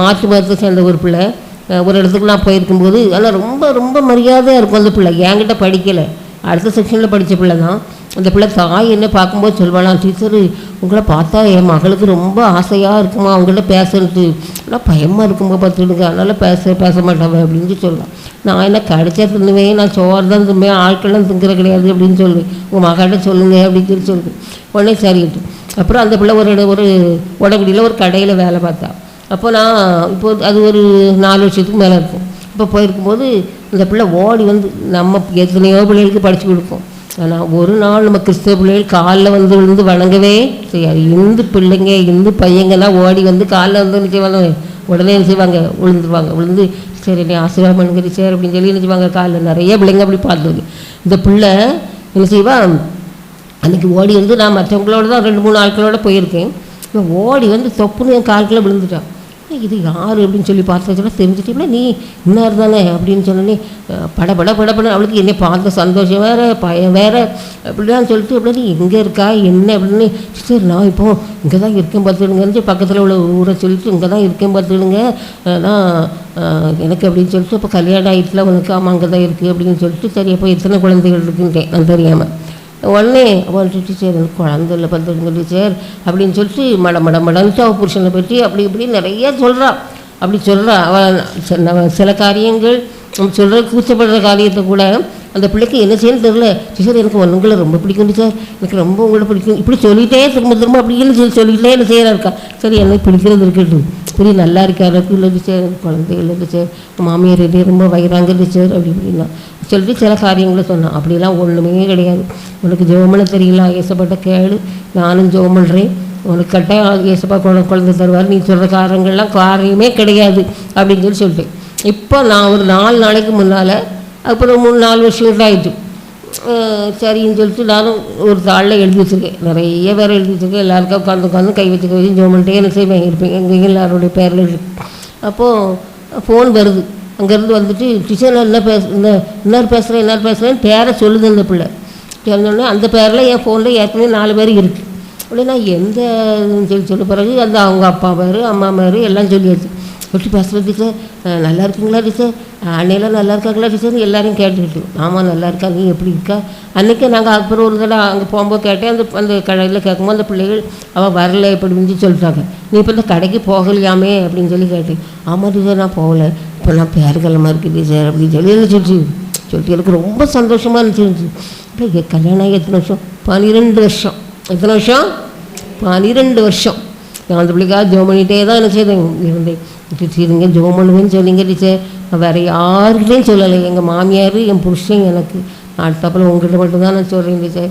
மாற்று மதத்தை சேர்ந்த ஒரு பிள்ளை. ஒரு இடத்துக்கு நான் போயிருக்கும்போது ஆனால் ரொம்ப ரொம்ப மரியாதையாக இருக்கும் அந்த பிள்ளை. என்கிட்ட படிக்கலை. அடுத்த செக்ஷனில் படித்த பிள்ளை தான். அந்த பிள்ளை தாய் என்ன பார்க்கும்போது சொல்வாளாம் டீச்சர் உங்களை பார்த்தா என் மகளுக்கு ரொம்ப ஆசையாக இருக்குமா? அவங்கள்ட்ட பேசுறது. ஆனால் பயமாக இருக்குமா பார்த்துடுங்க அதனால் பேச பேச மாட்டாங்க அப்படின்னு சொல்லலாம் நான் என்ன கடிச்சா தின்னுவேன்? நான் சோறு தான் தின்னுவேன். ஆட்கள்லாம் திங்கிற கிடையாது அப்படின்னு சொல்லி உங்கள் மகள்கிட்ட சொல்லுங்க அப்படின்னு சொல்லி சொல்லுது உடனே சரிட்டு அப்புறம் அந்த பிள்ளை ஒரு இடம் ஒரு உடம்புடியில் ஒரு கடையில் வேலை பார்த்தா. அப்போ நான் இப்போ அது ஒரு நாலு வருஷத்துக்கு மேலே இருக்கும். இப்போ போயிருக்கும்போது இந்த பிள்ளை ஓடி வந்து நம்ம எத்தனையோ பிள்ளைகளுக்கு படித்து கொடுப்போம் ஆனால் ஒரு நாள் நம்ம கிறிஸ்தவ பிள்ளைகள் காலில் வந்து விழுந்து வணங்கவே செய்யாது. இந்து பிள்ளைங்க இந்து பையங்கெல்லாம் ஓடி வந்து காலில் வந்து என்ன செய்வாங்க? உடனே என்ன செய்வாங்க? விழுந்துருவாங்க. விழுந்து சரி நீ ஆசீர்வாதம் பண்ணுங்க சரி அப்படின்னு சொல்லி என்ன செய்வாங்க? காலில் நிறைய பிள்ளைங்க அப்படி பார்த்துருக்கு இந்த பிள்ளை என்ன செய்வா? அன்றைக்கி ஓடி வந்து நான் மற்றவங்களோட தான் ரெண்டு மூணு ஆட்களோட போயிருக்கேன். இவன் ஓடி வந்து தொப்புன்னு என் கால்குள்ளே விழுந்துட்டான். இது யார் அப்படின்னு சொல்லி பார்த்து தெரிஞ்சிட்டீங்களா நீ இன்னார் தானே அப்படின்னு சொன்னோன்னே பட பட பட பட அவளுக்கு என்னை பார்த்த சந்தோஷம் வேறு பயம் வேறு அப்படிலாம் சொல்லிட்டு அப்படியே நீ எங்கே இருக்கா என்ன அப்படின்னு சரி நான் இப்போ இங்கே தான் இருக்கேன் பார்த்துடுங்கன்னு பக்கத்தில் உள்ள ஊரை சொல்லிட்டு இங்கே தான் இருக்கேன் பார்த்துடுங்க நான் எனக்கு அப்படின்னு சொல்லிட்டு இப்போ கல்யாணம் ஆகிட்டுல உனக்கு ஆமாம் அங்கே தான் இருக்குது அப்படின்னு சொல்லிட்டு சரி அப்போ எத்தனை குழந்தைகள் இருக்குன்ட்டேன் நான் தெரியாமல் உடனே அவன் டீச்சர் எனக்கு குழந்தை இல்லை பத்து டீச்சர் அப்படின்னு சொல்லிட்டு மட மட மடன்ட்டு அவள் புருஷனை பற்றி அப்படி இப்படி நிறைய சொல்கிறான் அப்படி சொல்கிறான் அவன் சில காரியங்கள் நம்ம சொல்கிற கூச்சப்படுற காரியத்தை கூட அந்த பிள்ளைக்கு என்ன செய்யணும்னு தெரியல. டீச்சர் எனக்கு உங்களை ரொம்ப பிடிக்கும் டீச்சர். எனக்கு ரொம்ப உங்களை பிடிக்கும். இப்படி சொல்லிட்டே திரும்ப திரும்ப அப்படின்னு சொல்லி சொல்லிக்கிட்டே என்ன செய்யறா இருக்கா. சரி எனக்கு பிடிக்கிறது இருக்கட்டும். சரி நல்லா இருக்காரு. இல்லை சார் குழந்தைகளுக்கு குழந்தை இல்லை மாமியார் இதே ரொம்ப வயிறாங்க சார் அப்படி இப்படின்னா. சொல்லிட்டு சில காரியங்களை சொன்னான். அப்படிலாம் ஒன்றுமே கிடையாது. உனக்கு ஜோமனை தெரியல ஏசப்பட்ட கேளு. நானும் ஜோமன்றேன் பண்ணுறேன் உனக்கு கட்டாயம் ஏசப்பா குழந்தை குழந்தை தருவார். நீ சொல்கிற காரியங்கள்லாம் காரியமே கிடையாது அப்படின்னு சொல்லி சொல்லிட்டேன். இப்போ நான் ஒரு நாலு நாளைக்கு முன்னால் அப்புறம் மூணு நாலு வருஷம் ஆயிடுச்சு சரின்னு சொல்லிட்டு நானும் ஒரு தாளில் எழுதி வச்சுருக்கேன். நிறைய பேர் எழுதி வச்சுருக்கேன். எல்லாருக்கும் உட்காந்து உட்காந்து கை வச்சு கை வச்சு ஜோம் பண்ணிட்டே என்ன செய்வேன் இருப்பேன் எங்கள் எல்லாருடைய பேரில் எழுதி அப்போது ஃபோன் வருது. அங்கேருந்து வந்துட்டு டீச்சர் என்ன பேச என்ன இன்னார் பேசுகிறேன் இன்னார் பேசுகிறேன்னு பேரை சொல்லுது அந்த பிள்ளை. சொன்னோடனே அந்த பேரில் என் ஃபோனில் ஏற்கனவே நாலு பேர் இருக்குது அப்படின்னா நான் எந்த இதுன்னு சொல்லி சொல்ல பிறகு அந்த அவங்க அப்பா பேர் அம்மா பேர் எல்லாம் சொல்லியாச்சு. எப்படி பேசுகிற டீச்சர் நல்லா இருக்கீங்களா டீச்சர் அன்னையெல்லாம் நல்லா இருக்காங்களா டீச்சர் எல்லாரையும் கேட்டுக்கிட்டு ஆமாம் நல்லா இருக்கா நீ எப்படி இருக்கா? அன்றைக்கே நாங்கள் அப்புறம் ஒரு தடவை அங்கே போகும்போது கேட்டேன் அந்த அந்த கடையில் கேட்கும்போது அந்த பிள்ளைகள் அவள் வரல இப்படின்னு சொல்லிட்டாங்க. நீ இப்போ இந்த கடைக்கு போகலையாமே? அப்படின்னு சொல்லி கேட்டேன். ஆமாம் டீச்சர் நான் போகலை. இப்போ நான் பேருக்கிழமை இருக்குது டீச்சர் அப்படின்னு சொல்லி என்ன சொல்லிச்சு? சொல்லிட்டு எனக்கு ரொம்ப சந்தோஷமாக இருந்துச்சு இப்போ கல்யாணம் எத்தனை வருஷம்? பன்னிரெண்டு வருஷம். எத்தனை வருஷம்? பன்னிரெண்டு வருஷம். நான் அந்த பிள்ளைக்காக ஜோம் பண்ணிகிட்டே தான் என்ன செய்தேன் இருந்தேன் டீச்சருங்க ஜோம் பண்ணுவேன்னு சொன்னீங்க டீச்சர். நான் வேறு யாருக்கிட்டையும் சொல்லலை. எங்கள் மாமியார் என் புருஷன் எனக்கு அடுத்தப்பில் உங்கள்கிட்ட மட்டும்தான் நான் சொல்கிறேன் டீச்சர்.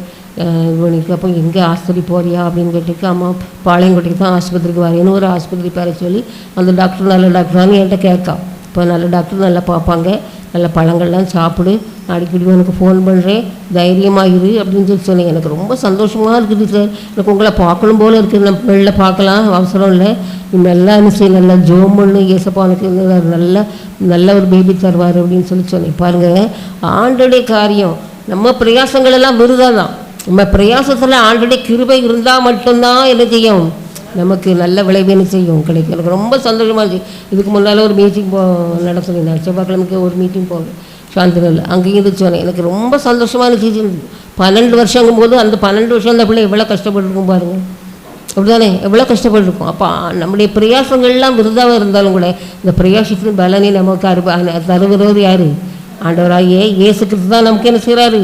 இது பண்ணிட்டு அப்போ எங்கே ஆஸ்பத்திரி போறியா அப்படின்னு கேட்டுக்கு அம்மா பாளையங்கோட்டைக்கு தான் ஆஸ்பத்திரிக்கு வரேன்னு ஒரு ஆஸ்பத்திரி பேர சொல்லி அந்த டாக்டர் நல்ல டாக்டரானு என்கிட்ட கேட்கா. இப்போ நல்ல டாக்டர் நல்லா பார்ப்பாங்க நல்ல பழங்கள்லாம் சாப்பிடு. அடிக்கடி உனக்கு ஃபோன் பண்ணுறேன் தைரியமாக இரு அப்படின்னு சொல்லி சொன்னேன். எனக்கு ரொம்ப சந்தோஷமாக இருக்குது சார் எனக்கு உங்களை பார்க்கணும் போல இருக்குது. நம்ம வெளில பார்க்கலாம். அவசரம் இல்லை. நீ நல்லா என்ன செய்ய நல்லா ஜோம் பண்ணு. ஏசப்பா உனக்கு நல்ல நல்ல ஒரு பேபி தருவார் அப்படின்னு சொல்லி சொன்னேன். பாருங்கள் ஆண்டுடைய காரியம். நம்ம பிரயாசங்கள் எல்லாம் விருதாக தான் நம்ம பிரயாசத்தில் ஆண்டுடைய கிருபை இருந்தால் மட்டும்தான் என்ன செய்யும்? நமக்கு நல்ல விளைவு என்ன செய்யும்? கிடைக்கும். எனக்கு ரொம்ப சந்தோஷமாக இருந்துச்சு இதுக்கு முன்னால் ஒரு மீட்டிங் போ நட சொல்லியிருந்தேன் செவ்வாய்க்கிழமைக்கு ஒரு மீட்டிங் போவேன். சாந்தினில் அங்கேயும் இருந்து சொன்னேன். எனக்கு ரொம்ப சந்தோஷமாக இருந்துச்சு பன்னெண்டு வருஷங்கும் போது அந்த பன்னெண்டு வருஷம் அந்த பிள்ளை எவ்வளோ கஷ்டப்பட்டுருக்கும் பாருங்கள் அப்படிதானே எவ்வளோ கஷ்டப்பட்டுருக்கும். அப்போ நம்முடைய பிரயாசங்கள்லாம் விருதாக இருந்தாலும் கூட இந்த பிரயாசத்தின் பலனை நமக்கு அருப தருகிறவர் யார்? ஆண்டவராகிய இயேசு கிறிஸ்து தான் நமக்கு என்ன செய்கிறாரு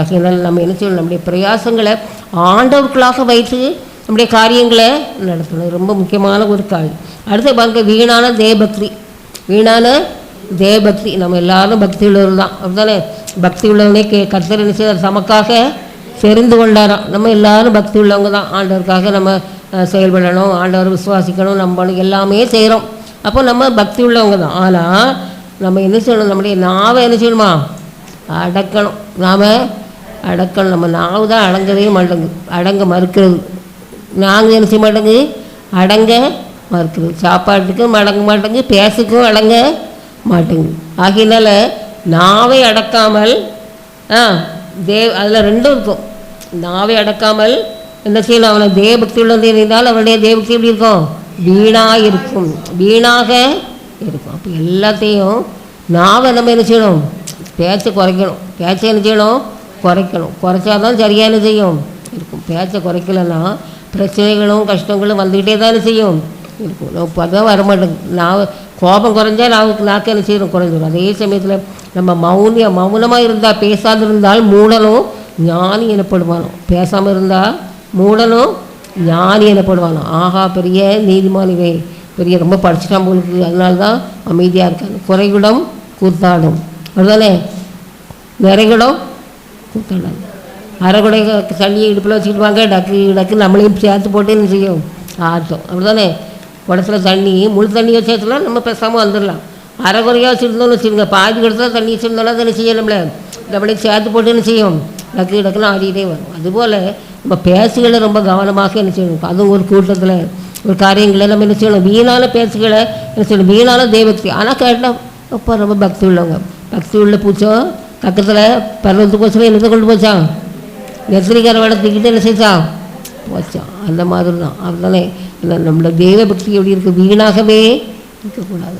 ஆகியனால் நம்ம என்ன செய்யணும்? நம்முடைய பிரயாசங்களை ஆண்டவர்களாக வைத்து நம்முடைய காரியங்களை நடத்தணும். ரொம்ப முக்கியமான ஒரு காரியம். அடுத்து பாருங்க வீணான தேவபக்தி வீணான தேவபக்தி நம்ம எல்லாரும் பக்தி உள்ளவர் தான். அப்படிதானே பக்தி உள்ளவனே கே கர்த்தர் என்ன செய்தார்? தமக்காக தெரிந்து கொண்டாராம். நம்ம எல்லாரும் பக்தி உள்ளவங்க தான். ஆண்டவருக்காக நம்ம செயல்படணும் ஆண்டவர் விசுவாசிக்கணும் நம்பணும் எல்லாமே செய்கிறோம் அப்போ நம்ம பக்தி உள்ளவங்க தான். ஆனால் நம்ம என்ன செய்யணும்? நம்முடைய நாவை என்ன செய்யணுமா? அடக்கணும். நாம் அடக்கணும். நம்ம நாவு தான் அடங்கவே மாட்டேங்குது. அடங்க மறுக்கிறது. நாங்கள் என்ன செய்ய மாட்டேங்கு? அடங்க. மறுக்குது சாப்பாட்டுக்கும் அடங்க மாட்டேங்கு. பேசுக்கும் அடங்க மாட்டேங்குது ஆகையினால நாவை அடக்காமல் ஆ தேவ் அதில் ரெண்டும் இருக்கும். நாவை அடக்காமல் என்ன செய்யணும்? அவனை தேவபக்தி உள்ளது இருந்தால் அவனுடைய தேவபக்தி எப்படி இருக்கும்? வீணாக இருக்கும். வீணாக இருக்கும். அப்போ எல்லாத்தையும் நாவை நம்ம என்ன செய்யணும்? பேச்சை குறைக்கணும். பேச்சை என்ன செய்யணும்? குறைக்கணும். குறைச்சாதான் சரியான செய்யும்? இருக்கும். பேச்சை குறைக்கலன்னா பிரச்சனைகளும் கஷ்டங்களும் வந்துக்கிட்டே தானே செய்யும் இருக்கும் நம்ம பார்த்தா வரமாட்டேங்குது நான் கோபம் குறைஞ்சா நாவுக்கு நாக்கு என்ன செய்யணும் குறைஞ்சிடும் அதே சமயத்தில் நம்ம மௌனிய மௌனமாக இருந்தால் பேசாது இருந்தால் மூடலும் ஞானி எனப்படுவானோ பேசாமல் இருந்தால் மூடனும் ஞானி எனப்படுவானோ ஆஹா பெரிய நீதிமானிவே பெரிய ரொம்ப படிச்சுட்டான் போலுக்கு அதனால தான் அமைதியாக இருக்காங்க குறைகுடம் கூத்தாடும் அதுதானே நிறைகுடம் கூத்தாடாது அரைகுடை சளி இடுப்பில் வச்சுக்கிட்டு வாங்க டக்கு டக்கு நம்மளையும் சேர்த்து போட்டு என்ன செய்யும்? ஆடித்தோம் அப்படி தானே குடத்துல தண்ணி முழு தண்ணியை சேர்த்துலாம் நம்ம பேசாமல் வந்துடலாம். அரைக்குறையாக வச்சுருந்தோம்னு வச்சுருங்க பாதி குடத்துல தண்ணி வச்சுருந்தோம்னா அதை என்ன செய்யணும்ல நம்மளே சேர்த்து போட்டு என்ன செய்யும்? டக்கு டக்குன்னு ஆடிக்கிட்டே வரும். அதுபோல் நம்ம பேசுகளை ரொம்ப கவனமாக என்ன செய்யணும்? அதுவும் ஒரு கூட்டத்தில் ஒரு காரியங்களை நம்ம என்ன செய்யணும்? வீணான பேச்சுகளை என்ன செய்யணும்? வீணான தெய்வத்தை. ஆனால் கேட்டால் அப்போ ரொம்ப பக்தி உள்ளவங்க. பக்தி உள்ள பூச்சம் பக்கத்தில் பருவத்துக்கு வச்சுல என்னத்தை கொண்டு போச்சான் நெத்திரிக்கார வளர்த்துக்கிட்டு என்ன செஞ்சான் போச்சான். அந்த மாதிரி தான் அதனால நம்மளோட தெய்வ பக்தி எப்படி இருக்குது வீணாகவே இருக்கக்கூடாது.